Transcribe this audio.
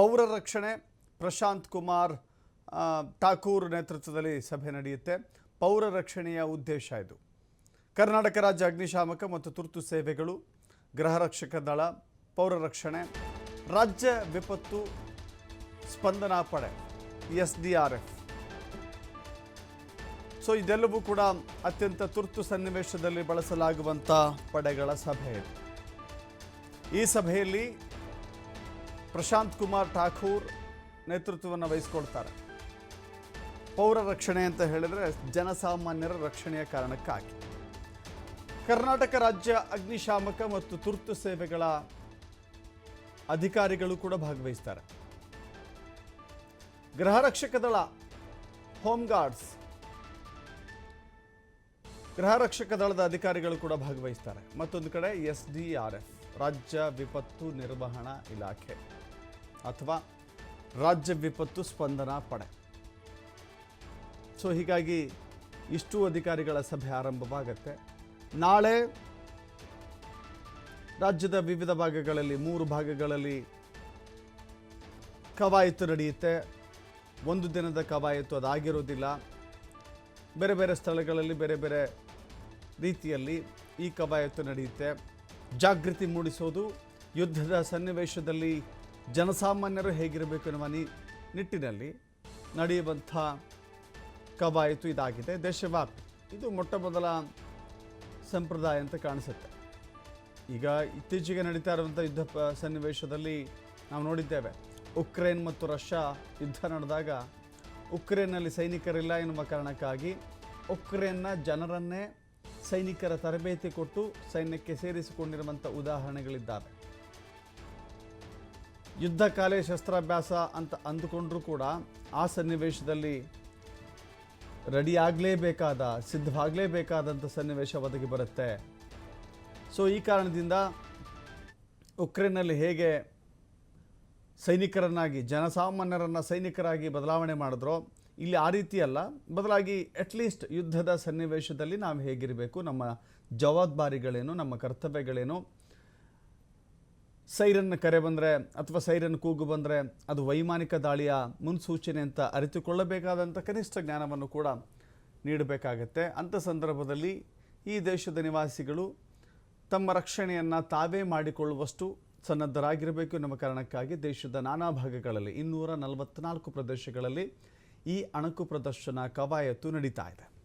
ಪೌರ ರಕ್ಷಣೆ ಪ್ರಶಾಂತ್ ಕುಮಾರ್ ಠಾಕೂರ್ ನೇತೃತ್ವದಲ್ಲಿ ಸಭೆ ನಡೆಯುತ್ತೆ. ಪೌರ ರಕ್ಷಣೆಯ ಉದ್ದೇಶ ಇದು. ಕರ್ನಾಟಕ ರಾಜ್ಯ ಅಗ್ನಿಶಾಮಕ ಮತ್ತು ತುರ್ತು ಸೇವೆಗಳು, ಗೃಹ ರಕ್ಷಕ ದಳ, ಪೌರ ರಕ್ಷಣೆ, ರಾಜ್ಯ ವಿಪತ್ತು ಸ್ಪಂದನಾ ಪಡೆ, S D R F. So ಇದೆಲ್ಲವೂ ಕೂಡ ಅತ್ಯಂತ ತುರ್ತು ಸನ್ನಿವೇಶದಲ್ಲಿ ಬಳಸಲಾಗುವಂಥ ಪಡೆಗಳ ಸಭೆ ಈ ಸಭೆಯಲ್ಲಿ ಪ್ರಶಾಂತ್ ಕುಮಾರ್ ಠಾಕೂರ್ ನೇತೃತ್ವವನ್ನು ವಹಿಸ್ಕೊಳ್ತಾರೆ. ಪೌರ ರಕ್ಷಣೆ ಅಂತ ಹೇಳಿದ್ರೆ ಜನಸಾಮಾನ್ಯರ ರಕ್ಷಣೆಯ ಕಾರಣಕ್ಕಾಗಿ. ಕರ್ನಾಟಕ ರಾಜ್ಯ ಅಗ್ನಿಶಾಮಕ ಮತ್ತು ತುರ್ತು ಸೇವೆಗಳ ಅಧಿಕಾರಿಗಳು ಕೂಡ ಭಾಗವಹಿಸ್ತಾರೆ. ಗೃಹ ರಕ್ಷಕ ದಳ, ಹೋಮ್ ಗಾರ್ಡ್ಸ್, ಗೃಹ ರಕ್ಷಕ ದಳದ ಅಧಿಕಾರಿಗಳು ಕೂಡ ಭಾಗವಹಿಸ್ತಾರೆ. ಮತ್ತೊಂದು ಕಡೆ ಎಸ್ ಡಿ ಆರ್ ಎಫ್, ರಾಜ್ಯ ವಿಪತ್ತು ನಿರ್ವಹಣಾ ಇಲಾಖೆ. ಅಥವಾ ರಾಜ್ಯ ವಿಪತ್ತು ಸ್ಪಂದನಾ ಪಡೆ. ಸೊ ಹೀಗಾಗಿ ಇಷ್ಟು ಅಧಿಕಾರಿಗಳ ಸಭೆ ಆರಂಭವಾಗತ್ತೆ. ನಾಳೆ ರಾಜ್ಯದ ವಿವಿಧ ಭಾಗಗಳಲ್ಲಿ, ಮೂರು ಭಾಗಗಳಲ್ಲಿ ಕವಾಯತು ನಡೆಯುತ್ತೆ. ಒಂದು ದಿನದ ಕವಾಯತು ಅದಾಗಿರೋದಿಲ್ಲ. ಬೇರೆ ಬೇರೆ ಸ್ಥಳಗಳಲ್ಲಿ ಬೇರೆ ಬೇರೆ ರೀತಿಯಲ್ಲಿ ಈ ಕವಾಯತು ನಡೆಯುತ್ತೆ. ಜಾಗೃತಿ ಮೂಡಿಸೋದು, ಯುದ್ಧದ ಸನ್ನಿವೇಶದಲ್ಲಿ ಜನಸಾಮಾನ್ಯರು ಹೇಗಿರಬೇಕು ಎನ್ನುವ ನಿಟ್ಟಿನಲ್ಲಿ ನಡೆಯುವಂಥ ಕವಾಯತು ಇದಾಗಿದೆ. ದೇಶವ್ಯಾಪಿ ಇದು ಮೊಟ್ಟ ಮೊದಲ ಸಂಪ್ರದಾಯ ಅಂತ ಕಾಣಿಸುತ್ತೆ. ಈಗ ಇತ್ತೀಚೆಗೆ ನಡೀತಾ ಇರುವಂಥ ಯುದ್ಧ ಸನ್ನಿವೇಶದಲ್ಲಿ ನಾವು ನೋಡಿದ್ದೇವೆ, ಉಕ್ರೇನ್ ಮತ್ತು ರಷ್ಯಾ ಯುದ್ಧ ನಡೆದಾಗ ಉಕ್ರೇನ್ನಲ್ಲಿ ಸೈನಿಕರಿಲ್ಲ ಎನ್ನುವ ಕಾರಣಕ್ಕಾಗಿ ಉಕ್ರೇನ್ನ ಜನರನ್ನೇ ಸೈನಿಕರ ತರಬೇತಿ ಕೊಟ್ಟು ಸೈನ್ಯಕ್ಕೆ ಸೇರಿಸಿಕೊಂಡಿರುವಂಥ ಉದಾಹರಣೆಗಳಿದ್ದಾವೆ. ಯುದ್ಧ ಕಾಲೇ ಶಸ್ತ್ರಾಭ್ಯಾಸ ಅಂತ ಅಂದುಕೊಂಡ್ರೂ ಕೂಡ ಆ ಸನ್ನಿವೇಶದಲ್ಲಿ ರೆಡಿ ಆಗಲೇಬೇಕಾದ, ಸಿದ್ಧವಾಗಲೇಬೇಕಾದಂಥ ಸನ್ನಿವೇಶ ಒದಗಿ ಬರುತ್ತೆ. ಸೊ ಈ ಕಾರಣದಿಂದ ಉಕ್ರೇನ್ನಲ್ಲಿ ಹೇಗೆ ಸೈನಿಕರನ್ನಾಗಿ, ಜನಸಾಮಾನ್ಯರನ್ನು ಸೈನಿಕರಾಗಿ ಬದಲಾವಣೆ ಮಾಡಿದ್ರೋ, ಇಲ್ಲಿ ಆ ರೀತಿ ಅಲ್ಲ. ಬದಲಾಗಿ ಅಟ್ಲೀಸ್ಟ್ ಯುದ್ಧದ ಸನ್ನಿವೇಶದಲ್ಲಿ ನಾವು ಹೇಗಿರಬೇಕು, ನಮ್ಮ ಜವಾಬ್ದಾರಿಗಳೇನು, ನಮ್ಮ ಕರ್ತವ್ಯಗಳೇನು ಸೈರನ್ ಕರೆ ಬಂದರೆ ಅಥವಾ ಸೈರನ್ ಕೂಗು ಬಂದರೆ ಅದು ವೈಮಾನಿಕ ದಾಳಿಯ ಮುನ್ಸೂಚನೆ ಅಂತ ಅರಿತುಕೊಳ್ಳಬೇಕಾದಂಥ ಕನಿಷ್ಠ ಜ್ಞಾನವನ್ನು ಕೂಡ ನೀಡಬೇಕಾಗತ್ತೆ. ಅಂಥ ಸಂದರ್ಭದಲ್ಲಿ ಈ ದೇಶದ ನಿವಾಸಿಗಳು ತಮ್ಮ ರಕ್ಷಣೆಯನ್ನು ತಾವೇ ಮಾಡಿಕೊಳ್ಳುವಷ್ಟು ಸನ್ನದ್ಧರಾಗಿರಬೇಕು ಎನ್ನುವ ಕಾರಣಕ್ಕಾಗಿ ದೇಶದ ನಾನಾ ಭಾಗಗಳಲ್ಲಿ ಇನ್ನೂರ ನಲವತ್ತ್ನಾಲ್ಕು ಪ್ರದೇಶಗಳಲ್ಲಿ ಈ ಅಣಕು ಪ್ರದರ್ಶನ ಕವಾಯತು ನಡೀತಾ ಇದೆ.